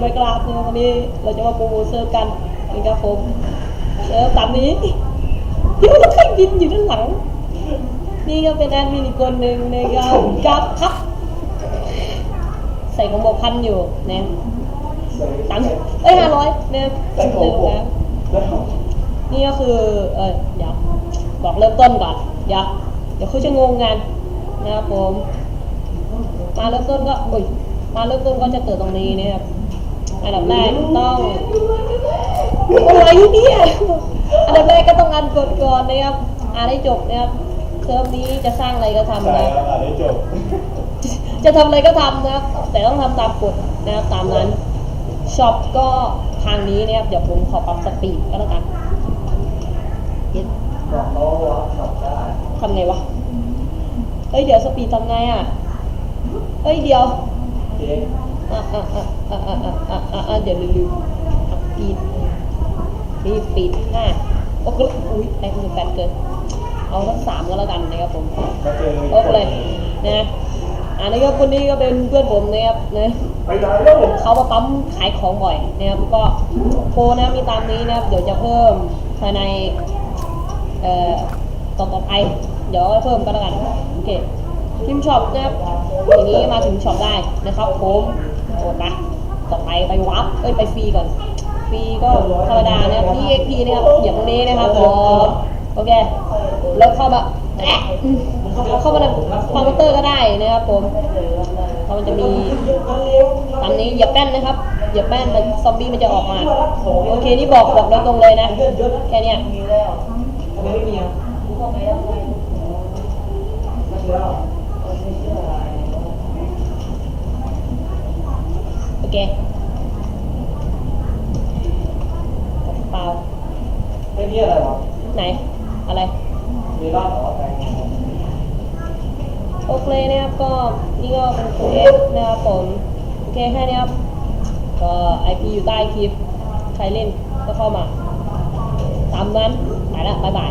ไมกราฟนะครับวันนี้เราจะมาโปรโมเซิร์ฟกันนะครับผมเซิร์ฟตามนี้เดี๋ยวเราค่องบินอยู่ด้านหลัง นี่ก็เป็นแอดมินอีกคนหนึ่งนะครับกับครับใส่ของบอกพันอยู่นะตังเอ้ยห้าร้อยเนะครับเร็วนะนี่ก็คือเออเดี๋ยวบอกเริ่มต้นก่อนเดี๋ยวเดี๋ยวเขาจะงงกันนะครับผมมาเริ่มต้นก็อุ้ยมาเริ่มต้นก็จะเกิดตรงนี้นะครับ อันดับแรกต้องอะไรเนี่ยอันดับแรกก็ต้องอันกดก่อนนะครับอ่านให้จบนะครับเซิร์ฟนี้จะสร้างอะไรก็ทำใช่นะครับอ่านให้จบ จะทำอะไรก็ทำนะครับ แต่ต้องทำตามกฎนะครับตามนั้นช็อปก็ทางนี้นะครับเดี๋ยวผมขอปรับสปีดก็แล้วกันเฮ็ดทำไงวะเอ้ยเดี๋ยวสปีดทำไงอะเอ้ยเดี๋ยว เดี๋ยวลืมปิดรีบปิดห้าโอ้โหอุ้ยไอ้คนแปดเกิน เอาทั้งสามก็แล้วกันนะครับผมโอ้เลยนะอันนี้ก็คนนี้ก็เป็นเพื่อนผมนะครับนะเขามาปั๊มขายของบ่อยนะครับก็โพนะมีตามนี้นะครับเดี๋ยวจะเพิ่มภายในเอ่อต่อต่อไปเดี๋ยวเพิ่มก็แล้วกันโอเค พิมพ์ช็อปนะครับอย่างนี้มาถึงช็อปได้นะครับผมโอดไปต่อไปไปวับเอ้ยไปฟรีก่อนฟรีก็ธรรมดานะครับ EXP นะครับเหยียบตรงนี้นะครับผมโอเคแล้วเข้ามาแอะเข้ามาในคอมพิวเตอร์ก็ได้นะครับผมเขามันจะมีตามนี้เหยียบแป้นนะครับเหยียบแป้นมันซอมบี้มันจะออกมาโอเคนี่บอกบอกตรงเลยนะแค่เนี้ย โอเคเปล่าไม่นี่อะไรวะไหน อะไรมีบ้านเหรอแตงโอเคนะครับก็นี่ก็เป็นเคสนะครับผมโอเคแค่นี้ครับก็ไอพีอยู่ใต้คลิป ใครเล่นก็เข้ามา ตามนั้นไปละบ๊ายบาย